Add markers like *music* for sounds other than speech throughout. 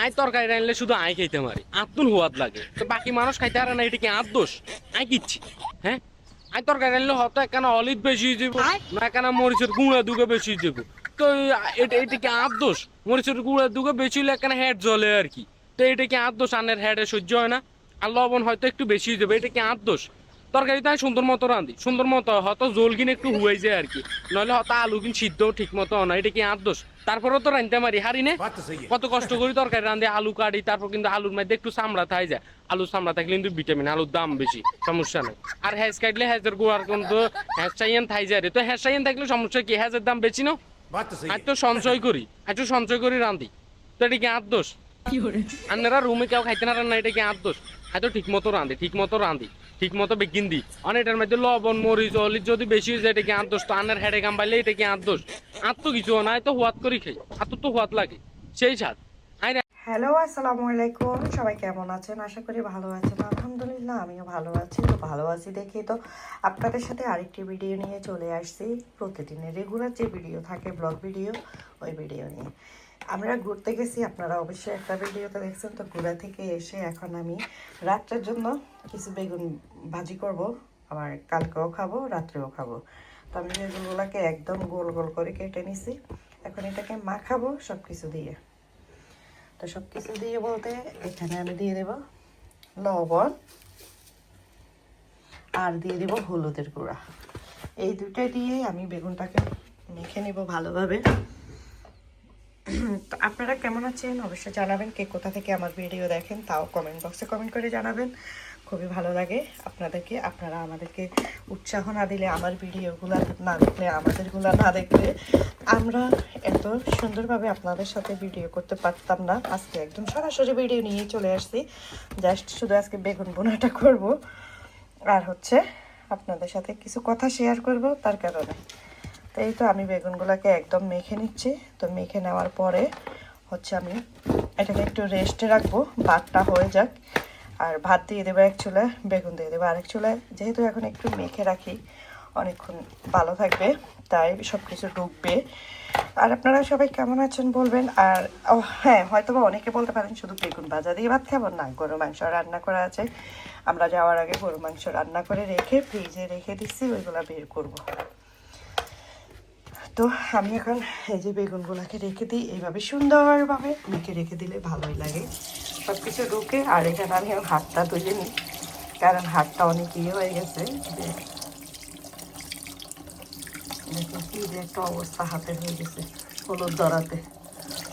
আয় তরকারি রানলে শুধু আয় খাইতে মারি আত্মুল হুয়াদ লাগে। তো বাকি মানুষ খাইতে পারে না এটা কি আত দোষ? আয় কিচ্ছি। হ্যাঁ? আয় তরকারি রানলে হয়তো একখানা অলিভ বেশি দেবো না একখানা মরিচের গুঁড়া দুগে বেশি দেবো তো এটা এটা কি আত দোষ? মরিচের গুঁড়া দুগে বেশি হলে একখানা হেড জ্বলে আর কি। তো এটা কি আত দোষ? আনের হেডে সহ্য হয় না। আর লবণ হয়তো একটু বেশি দেবে এটা কি আত দোষ? তরকারি তো আমি সুন্দর মতো রাঁধি। সুন্দর মতো হয়তো জোল কিনে একটু হুয়াই যায় আর কি। নইলে হয়তো আলু কিন সিদ্ধ ঠিক মতো হয় না। এটা কি আত দোষ? তারপরও তো রাঁধতে মারি হারি নে। কত কষ্ট করি তরকারি রান্ধে আলু কাটি তারপর কিন্তু আলুর মধ্যে একটু চামড়া থাই যায়। আলু চামড়া থাকলে কিন্তু ভিটামিন আলুর দাম বেশি সমস্যা নেই। আর হ্যাজ কাটলে হ্যাজের গোয়ার কিন্তু হ্যাজ চাইয়েন থাই যায় রে। তো হ্যাজ চাইয়েন থাকলে সমস্যা কি? হ্যাজের দাম বেশি না? আর তো সঞ্চয় করি একটু সঞ্চয় করি রান্ধি তো এটা কি আট দোষ? আপনারা রুমে কেউ খাইতে না রান্না এটা কি আট দোষ? হয়তো ঠিক মতো রাঁধি ঠিক মতো রাঁধি। ঠিক মতো বেগিন দি অনেকটার মধ্যে লবণ, মরিচ অলিচ যদি বেশি হয়ে যায়, এটা কি আট দোষ তো আনের হেডে গাম পাইলে এটা কি আট দোষ আর কিছু না তো হুয়াত করি খাই। আর তো হুয়াত লাগে। সেই স্বাদ। হ্যালো, আসসালামু আলাইকুম। সবাই কেমন আছেন? আশা করি ভালো আছেন। আলহামদুলিল্লাহ, আমিও ভালো আছি, তো ভালো আছি দেখি তো। আপনাদের সাথে আরেকটি ভিডিও নিয়ে চলে আসছি। প্রতিদিনের রেগুলার যে ভিডিও থাকে, ব্লগ ভিডিও, ওই ভিডিও নিয়ে। আমরা ঘুরতে গেছি, আপনারা অবশ্যই একটা ভিডিওতে দেখছেন। তো ঘুরা থেকে এসে এখন আমি রাত্রের জন্য কিছু বেগুন ভাজি করব, আবার কালকেও খাব, রাত্রেও খাব। তো আমি বেগুনগুলোকে একদম গোল গোল করে কেটে নিছি। এখন এটাকে মাখাবো সব কিছু দিয়ে। তো সব কিছু দিয়ে বলতে এখানে আমি দিয়ে দেব লবণ আর দিয়ে দেব হলুদের গুঁড়া। এই দুটো দিয়ে আমি বেগুনটাকে মেখে নেব ভালোভাবে। তো আপনারা কেমন আছেন? অবশ্যই জানাবেন কে কোথা থেকে আমার ভিডিও দেখেন, তাও কমেন্ট বক্সে কমেন্ট করে জানাবেন। খুবই ভালো লাগে আপনাদেরকে। আপনারা আমাদেরকে উৎসাহ না দিলে, আমার ভিডিওগুলো না দেখলে, আমাদেরগুলো না দেখলে আমরা এত সুন্দরভাবে আপনাদের সাথে ভিডিও করতে পারতাম না। আজকে একদম সরাসরি ভিডিও নিয়ে চলে আসছি। জাস্ট শুধু আজকে বেগুন বোনাটা করব। আর হচ্ছে আপনাদের সাথে কিছু কথা শেয়ার করব, তার কারণে। তো এই তো আমি বেগুনগুলোকে একদম মেখে নিচ্ছি। তো মেখে নেওয়ার পরে হচ্ছে আমি এটাকে একটু রেস্টে রাখব, ভাতটা হয়ে যাক। আর ভাত দিয়ে দেবো এক চুলায় বেগুন দিয়ে দেবো আরেক চুলায়। যেহেতু এখন একটু মেখে রাখি, অনেকক্ষণ ভালো থাকবে, তাই সব কিছু ঢুকবে আর আপনারা সবাই কেমন আছেন বলবেন? আর, ও হ্যাঁ হয়তো বা অনেকে বলতে পারেন, শুধু বেগুন ভাজা দিয়ে ভাত খাব? না, গরু মাংস রান্না করা আছে। আমরা যাওয়ার আগে গরু মাংস রান্না করে রেখে ফ্রিজে রেখে দিচ্ছি, ওইগুলো বের করব। তো আমি এখন এই যে বেগুনগুলোকে রেখে দিই, এইভাবে সুন্দরভাবে মেখে রেখে দিলে ভালোই লাগে। সব কিছু ঢুকে আর এখানে আমি হাতটা তুলে নিই, কারণ হাতটা অনেক ইয়ে হয়ে গেছে যে দেখুন কি যে একটা অবস্থা হাতের হয়ে গেছে, হলুদ ধরাতে।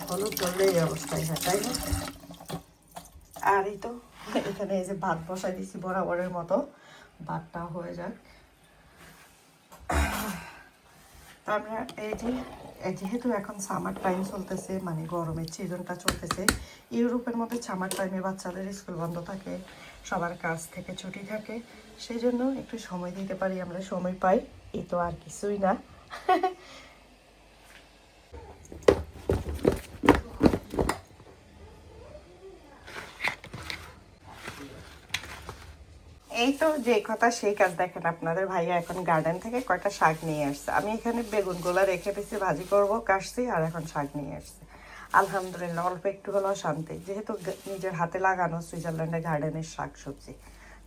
হলুদ ধরলে এই অবস্থায় হয়, তাই না? আর এই তো, এখানে এই যে ভাত বসাই দিচ্ছি বরাবরের মতো, ভাতটা হয়ে যাক তো আমরা এই যে যেহেতু এখন সামার টাইম চলতেছে মানে গরমের সিজনটা চলতেছে, ইউরোপের মধ্যে সামার টাইমে বাচ্চাদের স্কুল বন্ধ থাকে, সবার কাজ থেকে ছুটি থাকে, সেই জন্য একটু সময় দিতে পারি, আমরা সময় পাই, এ তো আর কিছুই না। *laughs* এই তো যে কথা সেই কাজ দেখেন, আপনাদের ভাইয়া এখন গার্ডেন থেকে কয়টা শাক নিয়ে আসছে। আমি এখানে বেগুনগুলা রেখে দিচ্ছি ভাজি করব, কাটছি, আর এখন শাক নিয়ে আসছে। আলহামদুলিল্লাহ, অল্প একটু হলেও শান্তি। যেহেতু নিজের হাতে লাগানো সুইজারল্যান্ডের গার্ডেনের শাক সবজি।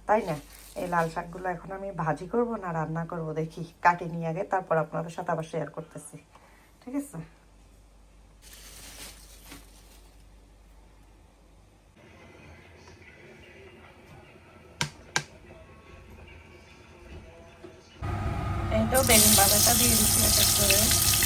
তাই না? এই লাল শাকগুলো এখন আমি ভাজি করব না রান্না করব, দেখি কাটি নিয়ে আগে, তারপর আপনাদের সাথে আবার শেয়ার করতেছি। ঠিক আছে? তো বেগুন বাজারটা দিয়ে দিচ্ছি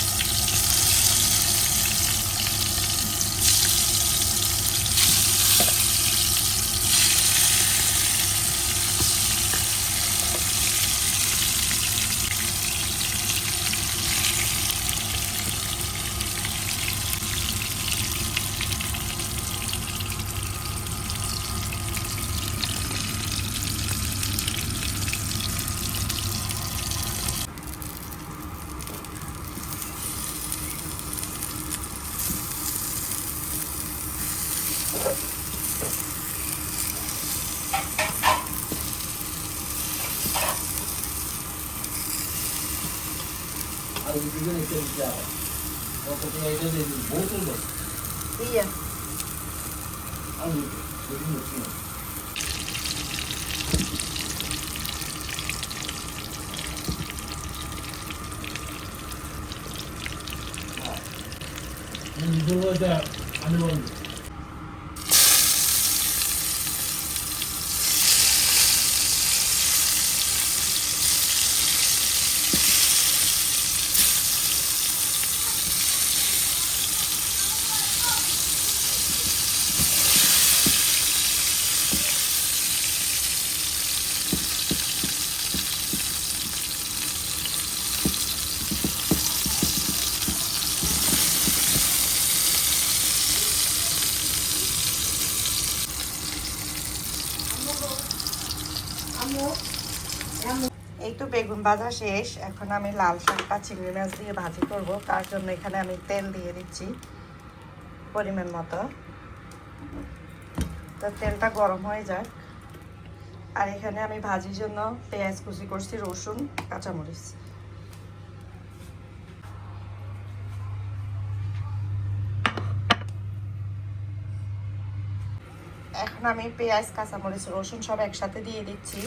అది బిగిన తెలిసా ఒకటి అయితే ఇది పోతుంది అది బిగిన వచ్చింది ఇది అనుభవం এই তো বেগুন ভাজা শেষ। এখন আমি লাল শাকটা চিংড়ি মাছ দিয়ে ভাজি করব। তার জন্য এখানে আমি তেল দিয়ে দিচ্ছি পরিমাণ মতো। তো তেলটা গরম হয়ে যাক। আর এখানে আমি ভাজির জন্য পেঁয়াজ কুচি করছি, রসুন, কাঁচামরিচ। এখন আমি পেঁয়াজ, কাঁচামরিচ, রসুন সব একসাথে দিয়ে দিচ্ছি।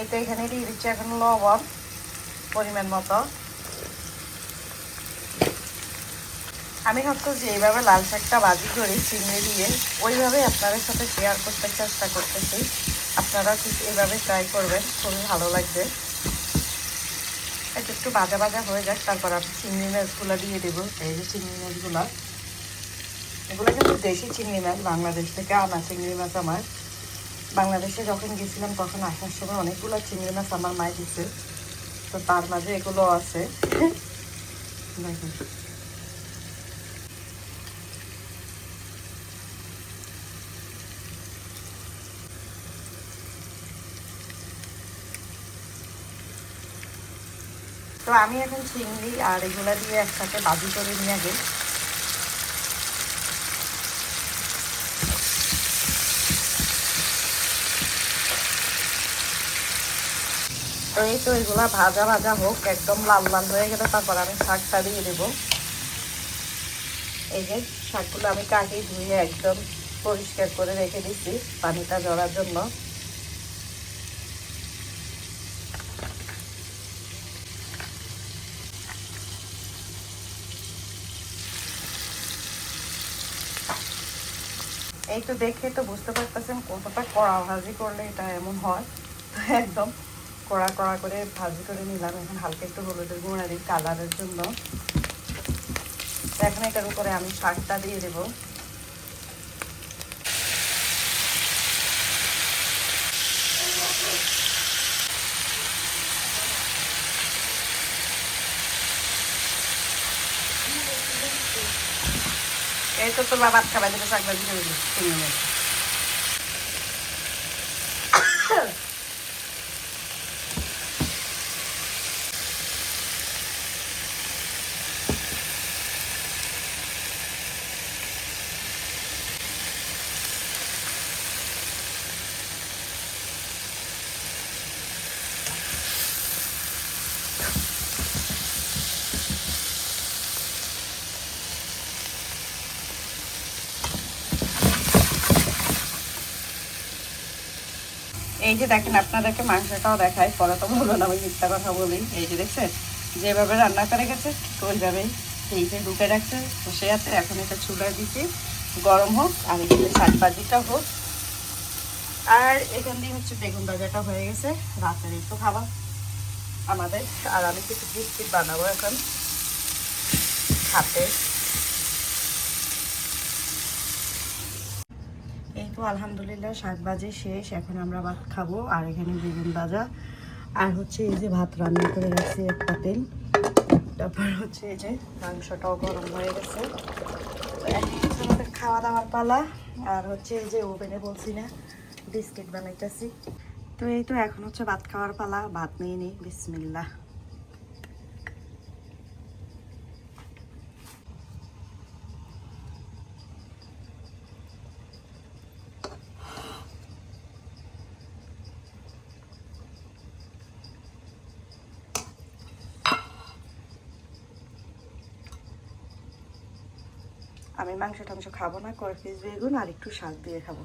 এই তো এখানে দিয়ে দিচ্ছি এখন লবণ পরিমাণ মতো। আমি হয়তো যেভাবে লাল শাকটা বাজি করি চিংড়ি দিয়ে, ওইভাবে আপনাদের সাথে শেয়ার করতে চেষ্টা করতেছি। আপনারা ঠিক এইভাবে ট্রাই করবেন, খুবই ভালো লাগবে। এটা একটু ভাজা ভাজা হয়ে যাক, তারপর আমি চিংড়ি মাছগুলো দিয়ে দেবো। এই যে চিংড়ি মাছগুলো, এগুলো কিন্তু দেশি চিংড়ি মাছ, বাংলাদেশ থেকে আনা চিংড়ি মাছ আমার। বাংলাদেশে যখন গেছিলাম, তখন আসার সময় অনেকগুলো চিংড়ি মাছ আমার মায় দিচ্ছে তো তার মাঝে এগুলো আছে। *laughs* দেখুন। তো আমি এখন চিংড়ি আর এগুলা দিয়ে একসাথে বাজি করে নিয়ে আগে তো এই তো এগুলা ভাজা ভাজা হোক, একদম লাল লাল হয়ে গেলে তারপর আমি শাকটা দিয়ে দেবো। এই যে শাকগুলো আমি কাটি ধুয়ে একদম পরিষ্কার করে রেখে দিচ্ছি পানিটা ঝরার জন্য। এই তো দেখে তো বুঝতে পারতেছেন কতটা কড়া ভাজি করলে এটা এমন হয়। তো একদম কড়া কড়া করে ভাজি করে নিলাম। এখন হালকা একটু হলুদের গুঁড়া দিই কালারের জন্য। এখন এটার উপরে আমি শাকটা দিয়ে দেবো। এই তো তোর বাবা খাবার দিলে শাক ভাজি করে এই যে দেখেন, আপনাদেরকে মাংসটাও দেখায় পরে তো বলব না, আমি মিথ্যা কথা বলি। এই যে দেখছেন, যেভাবে রান্না করে গেছে, ঠিক ওইভাবেই। এই যে ঢুকে রাখছে বসে আছে, এখন এটা চুলায় দিচ্ছি। গরম হোক, আর এখানে শাক ভাজিটা হোক। আর এখান দিয়ে হচ্ছে বেগুন ভাজাটা হয়ে গেছে, রাতের একটু খাবার আমাদের। আর আমি কিছু বিস্কিট বানাবো এখন। হাতে এই তো আলহামদুলিল্লাহ শাক ভাজি শেষ, এখন আমরা ভাত খাব, আর এখানে বেগুন ভাজা। আর হচ্ছে এই যে ভাত রান্না করে রাখছি একটা তেল তারপর হচ্ছে এই যে মাংসটাও গরম হয়ে গেছে। আমাদের খাওয়া দাওয়ার পালা, আর হচ্ছে এই যে ওভেনে বলছি না, বিস্কিট বানাইতেছি। তো এই তো এখন হচ্ছে ভাত খাওয়ার পালা, ভাত নিয়ে নিই বিসমিল্লাহ। আমি মাংস টাংস খাব না কয়েক পিস বেগুন আর একটু শাক দিয়ে খাব।